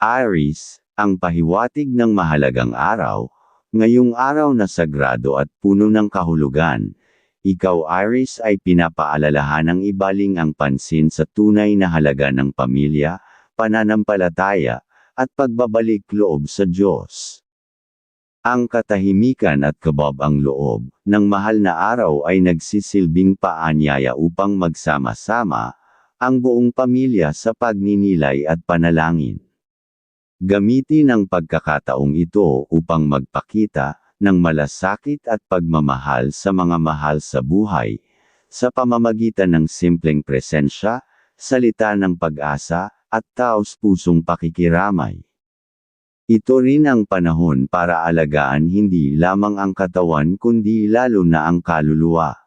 Aries, ang pahiwatig ng mahalagang araw, ngayong araw na sagrado at puno ng kahulugan. Ikaw Aries ay pinapaalalahanang ibaling ang pansin sa tunay na halaga ng pamilya, pananampalataya, at pagbabalik loob sa Diyos. Ang katahimikan at kabab ang loob ng mahal na araw ay nagsisilbing paanyaya upang magsama-sama ang buong pamilya sa pagninilay at panalangin. Gamitin ang pagkakataong ito upang magpakita ng malasakit at pagmamahal sa mga mahal sa buhay, sa pamamagitan ng simpleng presensya, salita ng pag-asa, at taos-pusong pakikiramay. Ito rin ang panahon para alagaan hindi lamang ang katawan kundi lalo na ang kaluluwa.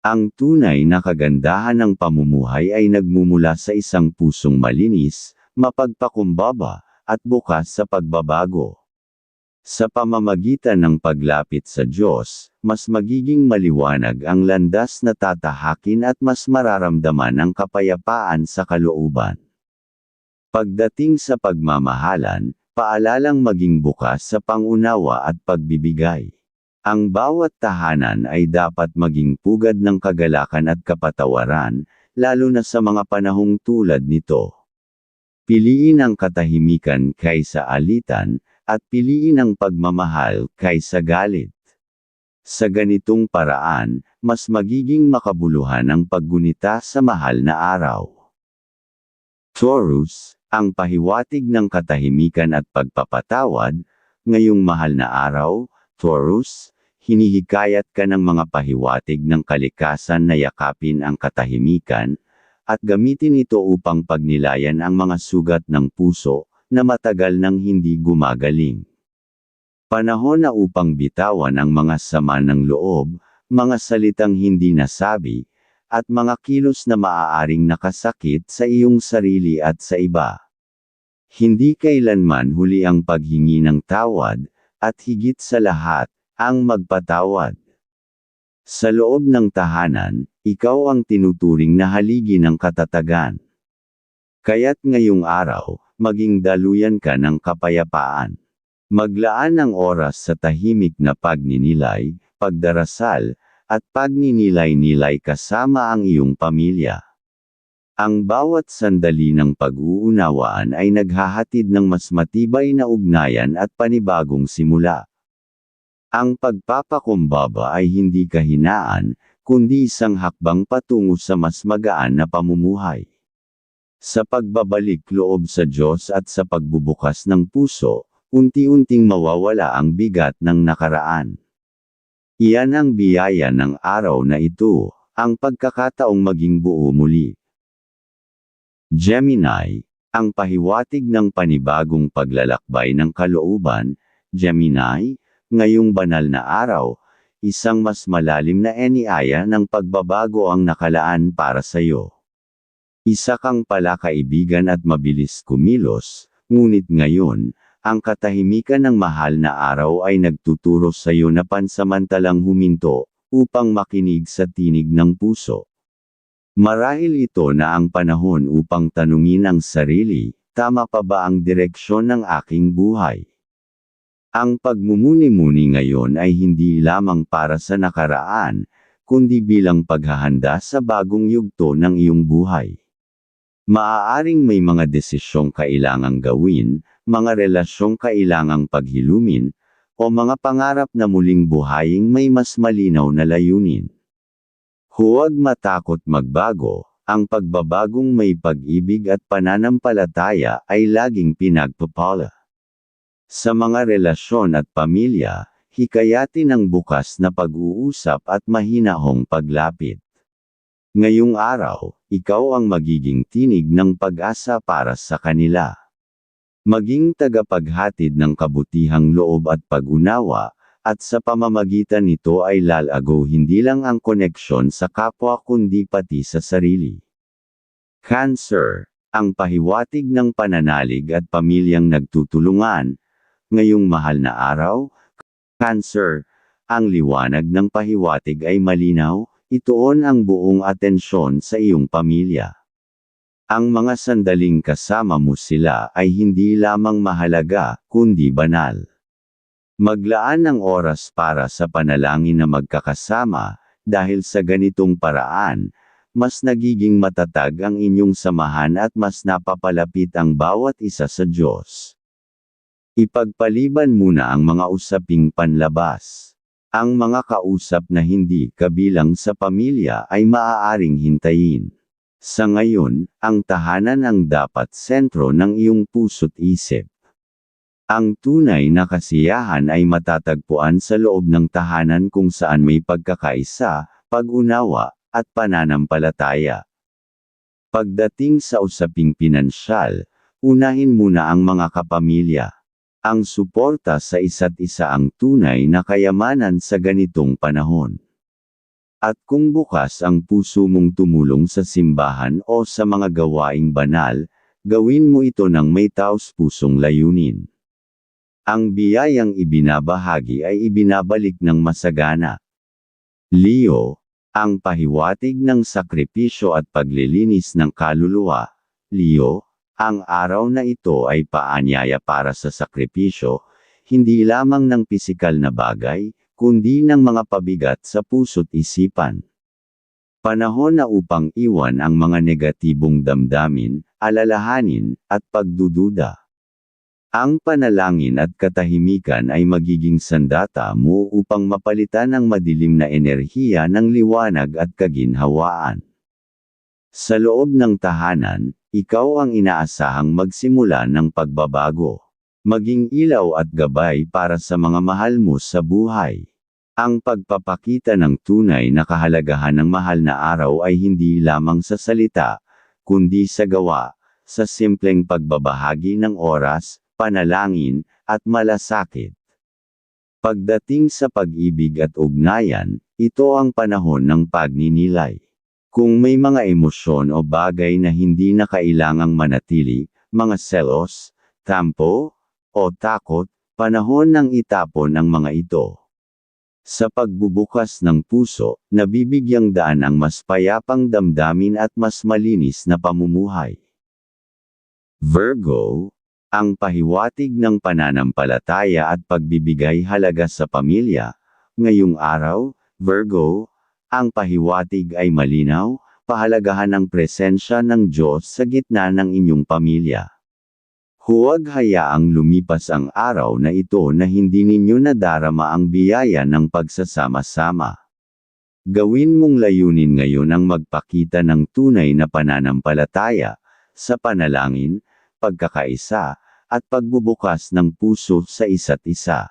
Ang tunay na kagandahan ng pamumuhay ay nagmumula sa isang pusong malinis, mapagpakumbaba, at bukas sa pagbabago. Sa pamamagitan ng paglapit sa Diyos, mas magiging maliwanag ang landas na tatahakin at mas mararamdaman ang kapayapaan sa kalooban. Pagdating sa pagmamahalan, paalalang maging bukas sa pangunawa at pagbibigay. Ang bawat tahanan ay dapat maging pugad ng kagalakan at kapatawaran, lalo na sa mga panahong tulad nito. Piliin ang katahimikan kaysa alitan, at piliin ang pagmamahal kaysa galit. Sa ganitong paraan, mas magiging makabuluhan ang paggunita sa mahal na araw. Taurus, ang pahiwatig ng katahimikan at pagpapatawad, ngayong mahal na araw, Taurus, hinihikayat ka ng mga pahiwatig ng kalikasan na yakapin ang katahimikan, at gamitin ito upang pagnilayan ang mga sugat ng puso, na matagal nang hindi gumagaling. Panahon na upang bitawan ang mga sama ng loob, mga salitang hindi nasabi, at mga kilos na maaaring nakasakit sa iyong sarili at sa iba. Hindi kailanman huli ang paghingi ng tawad, at higit sa lahat, ang magpatawad. Sa loob ng tahanan, ikaw ang tinuturing na haligi ng katatagan. Kaya't ngayong araw, maging daluyan ka ng kapayapaan. Maglaan ng oras sa tahimik na pagninilay, pagdarasal, at pagninilay-nilay kasama ang iyong pamilya. Ang bawat sandali ng pag-uunawaan ay naghahatid ng mas matibay na ugnayan at panibagong simula. Ang pagpapakumbaba ay hindi kahinaan, kundi isang hakbang patungo sa mas magaan na pamumuhay. Sa pagbabalik loob sa Diyos at sa pagbubukas ng puso, unti-unting mawawala ang bigat ng nakaraan. Iyan ang biyaya ng araw na ito, ang pagkakataong maging buo muli. Gemini, ang pahiwatig ng panibagong paglalakbay ng kalooban, Gemini, ngayong banal na araw, isang mas malalim na eniaya ng pagbabago ang nakalaan para sa iyo. Isa kang pala kaibigan at mabilis kumilos, ngunit ngayon, ang katahimikan ng mahal na araw ay nagtuturo sa iyo na pansamantalang huminto, upang makinig sa tinig ng puso. Marahil ito na ang panahon upang tanungin ang sarili, tama pa ba ang direksyon ng aking buhay? Ang pagmumuni-muni ngayon ay hindi lamang para sa nakaraan, kundi bilang paghahanda sa bagong yugto ng iyong buhay. Maaaring may mga desisyong kailangang gawin, mga relasyong kailangang paghilumin, o mga pangarap na muling buhayin may mas malinaw na layunin. Huwag matakot magbago, ang pagbabagong may pag-ibig at pananampalataya ay laging pinagpapala. Sa mga relasyon at pamilya, hikayatin ang bukas na pag-uusap at mahinahong paglapit. Ngayong araw, ikaw ang magiging tinig ng pag-asa para sa kanila. Maging tagapaghatid ng kabutihang loob at pag-unawa, at sa pamamagitan nito ay lalago hindi lang ang koneksyon sa kapwa kundi pati sa sarili. Cancer, ang pahiwatig ng pananalig at pamilyang nagtutulungan, ngayong mahal na araw, Cancer, ang liwanag ng pahiwatig ay malinaw, ituon ang buong atensyon sa iyong pamilya. Ang mga sandaling kasama mo sila ay hindi lamang mahalaga, kundi banal. Maglaan ng oras para sa panalangin na magkakasama, dahil sa ganitong paraan, mas nagiging matatag ang inyong samahan at mas napapalapit ang bawat isa sa Diyos. Ipagpaliban muna ang mga usaping panlabas. Ang mga kausap na hindi kabilang sa pamilya ay maaaring hintayin. Sa ngayon, ang tahanan ang dapat sentro ng iyong puso't isip. Ang tunay na kasiyahan ay matatagpuan sa loob ng tahanan kung saan may pagkakaisa, pag-unawa, at pananampalataya. Pagdating sa usaping pinansyal, unahin muna ang mga kapamilya. Ang suporta sa isa't isa ang tunay na kayamanan sa ganitong panahon. At kung bukas ang puso mong tumulong sa simbahan o sa mga gawaing banal, gawin mo ito ng may taos pusong layunin. Ang biyayang ibinabahagi ay ibinabalik ng masagana. Leo, ang pahiwatig ng sakripisyo at paglilinis ng kaluluwa. Leo, ang araw na ito ay paanyaya para sa sakripisyo, hindi lamang ng pisikal na bagay, kundi ng mga pabigat sa puso't isipan. Panahon na upang iwan ang mga negatibong damdamin, alalahanin, at pagdududa. Ang panalangin at katahimikan ay magiging sandata mo upang mapalitan ang madilim na enerhiya ng liwanag at kaginhawaan. Sa loob ng tahanan, ikaw ang inaasahang magsimula ng pagbabago. Maging ilaw at gabay para sa mga mahal mo sa buhay. Ang pagpapakita ng tunay na kahalagahan ng mahal na araw ay hindi lamang sa salita, kundi sa gawa, sa simpleng pagbabahagi ng oras, panalangin, at malasakit. Pagdating sa pag-ibig at ugnayan, ito ang panahon ng pagninilay. Kung may mga emosyon o bagay na hindi na kailangang manatili, mga selos, tampo, o takot, panahon ng itapon ang mga ito. Sa pagbubukas ng puso, nabibigyang daan ang mas payapang damdamin at mas malinis na pamumuhay. Virgo, ang pahiwatig ng pananampalataya at pagbibigay halaga sa pamilya, ngayong araw, Virgo, ang pahiwatig ay malinaw, pahalagahan ng presensya ng Diyos sa gitna ng inyong pamilya. Huwag hayaang lumipas ang araw na ito na hindi ninyo nadarama ang biyaya ng pagsasama-sama. Gawin mong layunin ngayon ang magpakita ng tunay na pananampalataya, sa panalangin, pagkakaisa, at pagbubukas ng puso sa isa't isa.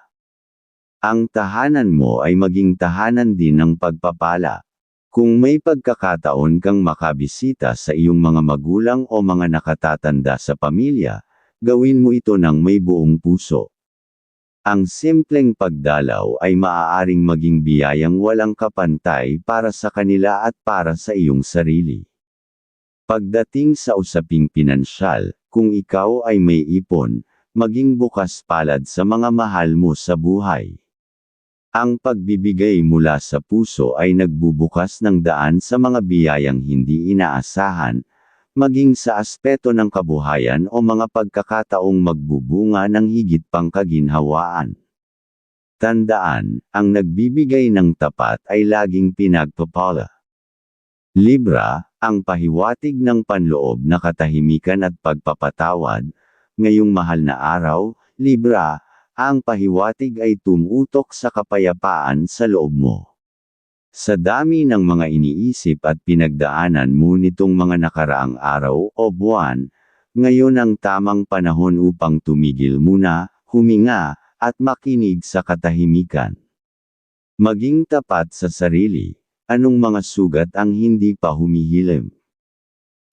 Ang tahanan mo ay maging tahanan din ng pagpapala. Kung may pagkakataon kang makabisita sa iyong mga magulang o mga nakatatanda sa pamilya, gawin mo ito ng may buong puso. Ang simpleng pagdalaw ay maaaring maging biyayang walang kapantay para sa kanila at para sa iyong sarili. Pagdating sa usaping pinansyal, kung ikaw ay may ipon, maging bukas palad sa mga mahal mo sa buhay. Ang pagbibigay mula sa puso ay nagbubukas ng daan sa mga biyayang hindi inaasahan, maging sa aspeto ng kabuhayan o mga pagkakataong magbubunga ng higit pang kaginhawaan. Tandaan, ang nagbibigay ng tapat ay laging pinagpapala. Libra, ang pahiwatig ng panloob na katahimikan at pagpapatawad, ngayong mahal na araw, Libra, ang pahiwatig ay tumutok sa kapayapaan sa loob mo. Sa dami ng mga iniisip at pinagdaanan mo nitong mga nakaraang araw o buwan, ngayon ang tamang panahon upang tumigil muna, huminga, at makinig sa katahimikan. Maging tapat sa sarili, anong mga sugat ang hindi pa humihilim?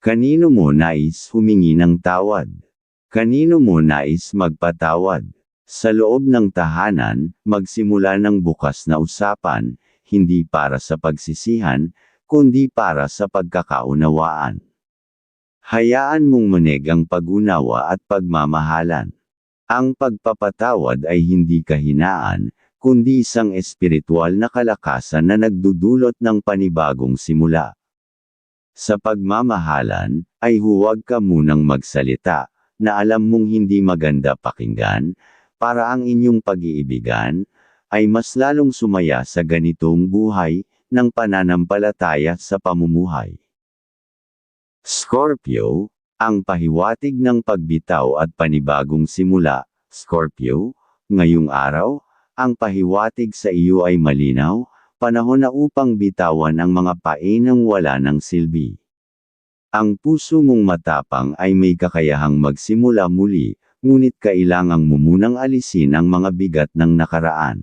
Kanino mo nais humingi ng tawad? Kanino mo nais magpatawad? Sa loob ng tahanan, magsimula ng bukas na usapan, hindi para sa pagsisihan, kundi para sa pagkakaunawaan. Hayaan mong manig ang pag-unawa at pagmamahalan. Ang pagpapatawad ay hindi kahinaan, kundi isang espiritual na kalakasan na nagdudulot ng panibagong simula. Sa pagmamahalan, ay huwag ka munang magsalita, na alam mong hindi maganda pakinggan, para ang inyong pag-iibigan, ay mas lalong sumaya sa ganitong buhay, ng pananampalataya sa pamumuhay. Scorpio, ang pahiwatig ng pagbitaw at panibagong simula, Scorpio, ngayong araw, ang pahiwatig sa iyo ay malinaw, panahon na upang bitawan ang mga painang wala ng silbi. Ang puso mong matapang ay may kakayahang magsimula muli, ngunit kailangang mo munang alisin ang mga bigat ng nakaraan.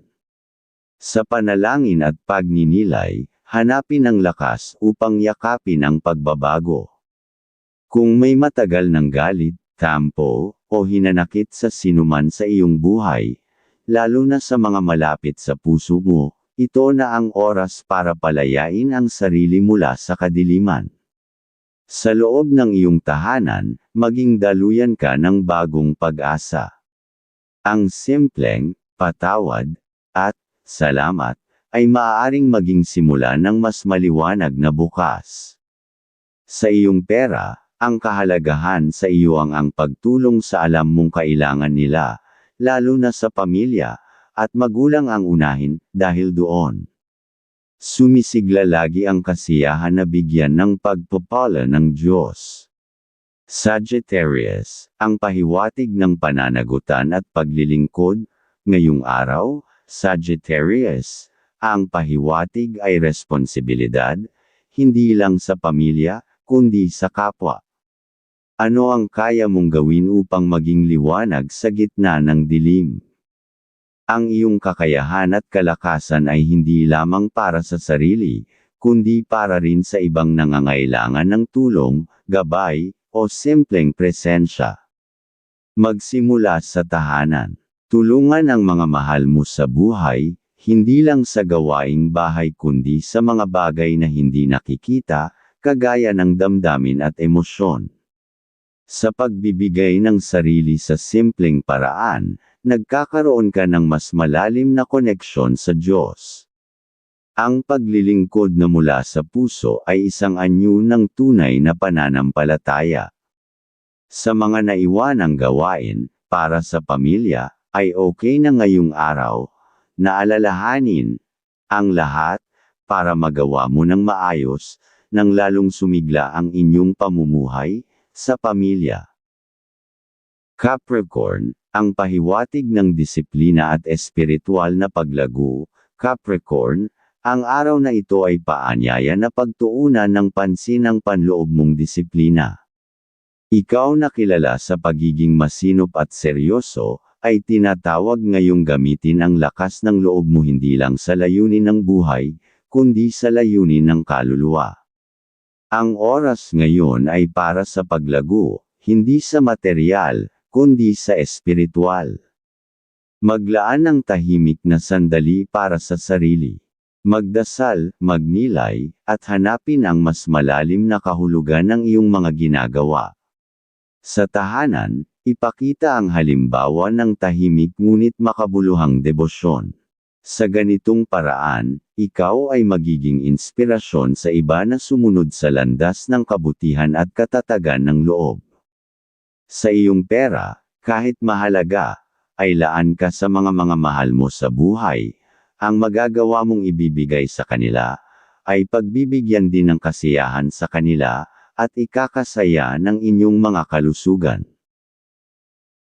Sa panalangin at pagninilay, hanapin ang lakas upang yakapin ang pagbabago. Kung may matagal ng galit, tampo, o hinanakit sa sinuman sa iyong buhay, lalo na sa mga malapit sa puso mo, ito na ang oras para palayain ang sarili mula sa kadiliman. Sa loob ng iyong tahanan, maging daluyan ka ng bagong pag-asa. Ang simpleng, patawad, at salamat, ay maaaring maging simula ng mas maliwanag na bukas. Sa iyong pera, ang kahalagahan sa iyo ang ang pagtulong sa alam mong kailangan nila, lalo na sa pamilya, at magulang ang unahin, dahil doon. Sumisigla lagi ang kasiyahan na bigyan ng pagpapala ng Diyos. Sagittarius, ang pahiwatig ng pananagutan at paglilingkod, ngayong araw, Sagittarius, ang pahiwatig ay responsibilidad, hindi lang sa pamilya, kundi sa kapwa. Ano ang kaya mong gawin upang maging liwanag sa gitna ng dilim? Ang iyong kakayahan at kalakasan ay hindi lamang para sa sarili, kundi para rin sa ibang nangangailangan ng tulong, gabay, o simpleng presensya. Magsimula sa tahanan. Tulungan ang mga mahal mo sa buhay, hindi lang sa gawaing bahay kundi sa mga bagay na hindi nakikita, kagaya ng damdamin at emosyon. Sa pagbibigay ng sarili sa simpleng paraan, nagkakaroon ka ng mas malalim na koneksyon sa Diyos. Ang paglilingkod na mula sa puso ay isang anyo ng tunay na pananampalataya. Sa mga naiwanang gawain, para sa pamilya, ay okay na ngayong araw, na alalahanin, ang lahat, para magawa mo ng maayos, nang lalong sumigla ang inyong pamumuhay, sa pamilya. Capricorn, ang pahiwatig ng disiplina at espiritual na paglago, Capricorn, ang araw na ito ay paanyaya na pagtuunan ng pansin ang panloob mong disiplina. Ikaw na kilala sa pagiging masinop at seryoso, ay tinatawag ngayong gamitin ang lakas ng loob mo hindi lang sa layunin ng buhay, kundi sa layunin ng kaluluwa. Ang oras ngayon ay para sa paglago, hindi sa material, kundi sa espiritual. Maglaan ng tahimik na sandali para sa sarili. Magdasal, magnilay, at hanapin ang mas malalim na kahulugan ng iyong mga ginagawa. Sa tahanan, Ipakita ang halimbawa ng tahimik ngunit makabuluhang debosyon. Sa ganitong paraan, ikaw ay magiging inspirasyon sa iba na sumunod sa landas ng kabutihan at katatagan ng loob. Sa iyong pera, kahit mahalaga, ay laan ka sa mga mga mahal mo sa buhay, ang magagawa mong ibibigay sa kanila, ay pagbibigyan din ng kasiyahan sa kanila, at ikakasaya ng inyong mga kalusugan.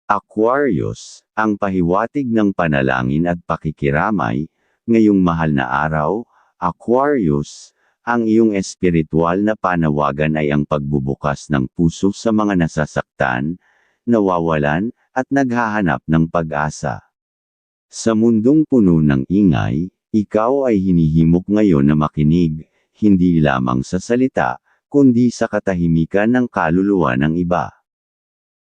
Aquarius, ang pahiwatig ng panalangin at pakikiramay, ngayong mahal na araw, Aquarius, ang iyong espiritual na panawagan ay ang pagbubukas ng puso sa mga nasasaktan, nawawalan, at naghahanap ng pag-asa. Sa mundong puno ng ingay, ikaw ay hinihimok ngayon na makinig, hindi lamang sa salita, kundi sa katahimikan ng kaluluwa ng iba.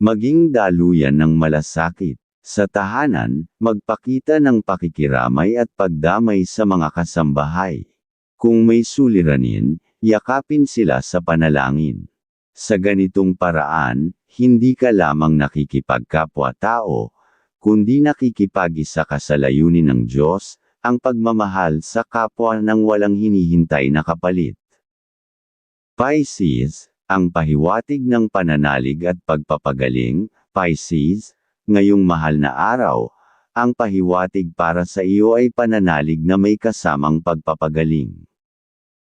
Maging daluyan ng malasakit. Sa tahanan, magpakita ng pakikiramay at pagdamay sa mga kasambahay. Kung may suliranin, yakapin sila sa panalangin. Sa ganitong paraan, hindi ka lamang nakikipagkapwa-tao, kundi nakikipag-isa ka sa layunin ng Diyos, ang pagmamahal sa kapwa ng walang hinihintay na kapalit. Pisces, ang pahiwatig ng pananalig at pagpapagaling, Pisces, ngayong mahal na araw, ang pahiwatig para sa iyo ay pananalig na may kasamang pagpapagaling.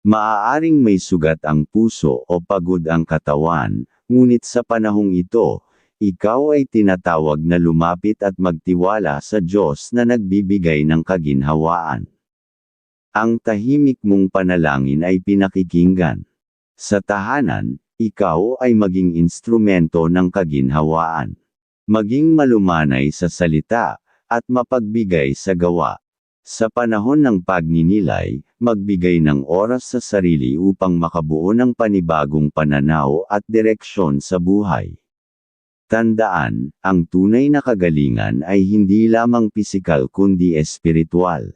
Maaaring may sugat ang puso o pagod ang katawan, ngunit sa panahong ito, ikaw ay tinatawag na lumapit at magtiwala sa Diyos na nagbibigay ng kaginhawaan. Ang tahimik mong panalangin ay pinakikinggan. Sa tahanan, ikaw ay maging instrumento ng kaginhawaan. Maging malumanay sa salita, at mapagbigay sa gawa. Sa panahon ng pagninilay, magbigay ng oras sa sarili upang makabuo ng panibagong pananaw at direksyon sa buhay. Tandaan, ang tunay na kagalingan ay hindi lamang pisikal kundi espiritual.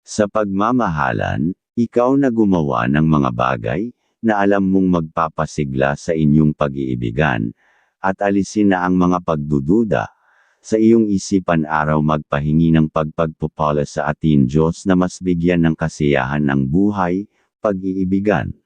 Sa pagmamahalan, ikaw na gumawa ng mga bagay, na alam mong magpapasigla sa inyong pag-iibigan, at alisin na ang mga pagdududa, sa iyong isipan araw magpahingi ng pagpagpupala sa atin Diyos na mas bigyan ng kasiyahan ng buhay, pag-iibigan.